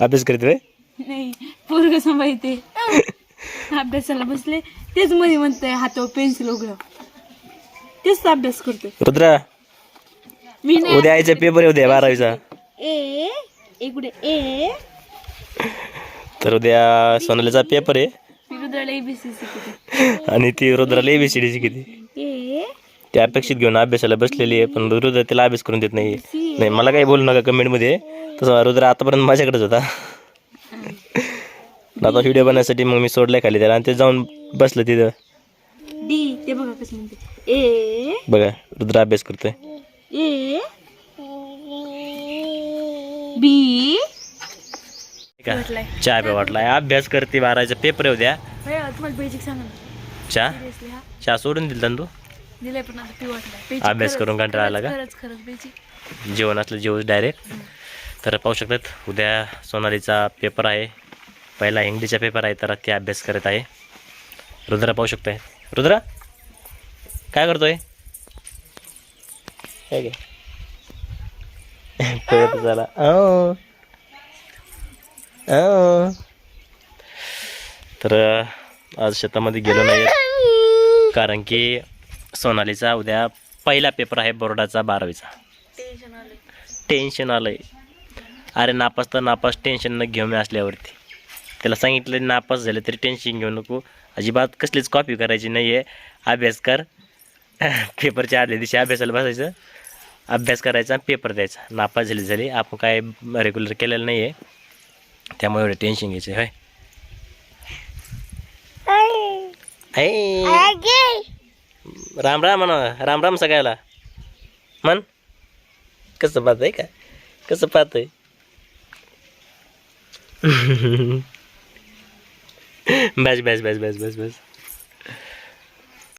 अभ्यास करीत होय नाही पोरग सांभाळते. अभ्यासाला बसले. तेच मध्ये म्हणतंय हातावर पेन्सिल उघड. तेच अभ्यास करतोय. रुद्रा मी नाही उद्या यायचा पेपर आहे उद्या बारावीचा. ए इकडे ए. तर उद्या सोनालीचा पेपर आहे. एबीसी आणि ती रुद्राला एबीसीडी शिकते ए. ती अपेक्षित घेऊन अभ्यासाला बसलेली आहे पण रुद्र तिला अभ्यास करून देत नाही नाही मला काही बोलू नका कमेंटमध्ये तसं रुद्र आतापर्यंत माझ्याकडेच होता. आता व्हिडिओ बनवण्यासाठी मग मी सोडलाय खाली त्याला आणि ते जाऊन बसलं तिथं. ते बघा कसं म्हणते. ए. बघा रुद्र अभ्यास करतोय. ए. बी. का वाटलाय. चहा प्या वाटलाय. अभ्यास करते बारायचा पेपर आहे उद्या भैया तुम्हाला बेसिक सांगा ना. चहा? हा? चहा सोडून दिल तू? दिलंय पण पी अभ्यास करून कंटाळा आला का? जेवण असलं जेवण डायरेक्ट तर पाहू शकतात उद्या सोनालीचा पेपर आहे. पहिला इंग्लिशचा पेपर आहे तर ते अभ्यास करत आहे. रुद्रा पाहू शकताय. रुद्रा काय करतोय? काय झाला. तर आज शेतामध्ये गेलो नाही कारण की सोनालीचा उद्या पहिला पेपर आहे बोर्डाचा बारावीचा. टेन्शन आलं टेन्शन आलंय. अरे नापास तर नापास टेन्शन न घेऊ मी असल्यावरती. त्याला सांगितलं नापास झालं तरी टेन्शन घेऊ नको. अजिबात कसलीच कॉपी करायची नाही आहे अभ्यास कर. पेपरच्या आदल्या दिवशी अभ्यासाला बसायचं. अभ्यास करायचा पेपर द्यायचा. नापास झाली झाली. आपण काय रेग्युलर केलेलं नाही आहे त्यामुळे एवढं टेन्शन घ्यायचं होय. राम राम म्हणा. राम राम सगळ्याला. म्हण. कसं पाहतंय का? कसं पाहतंय? બસ બસ બસ બસ બસ બસ.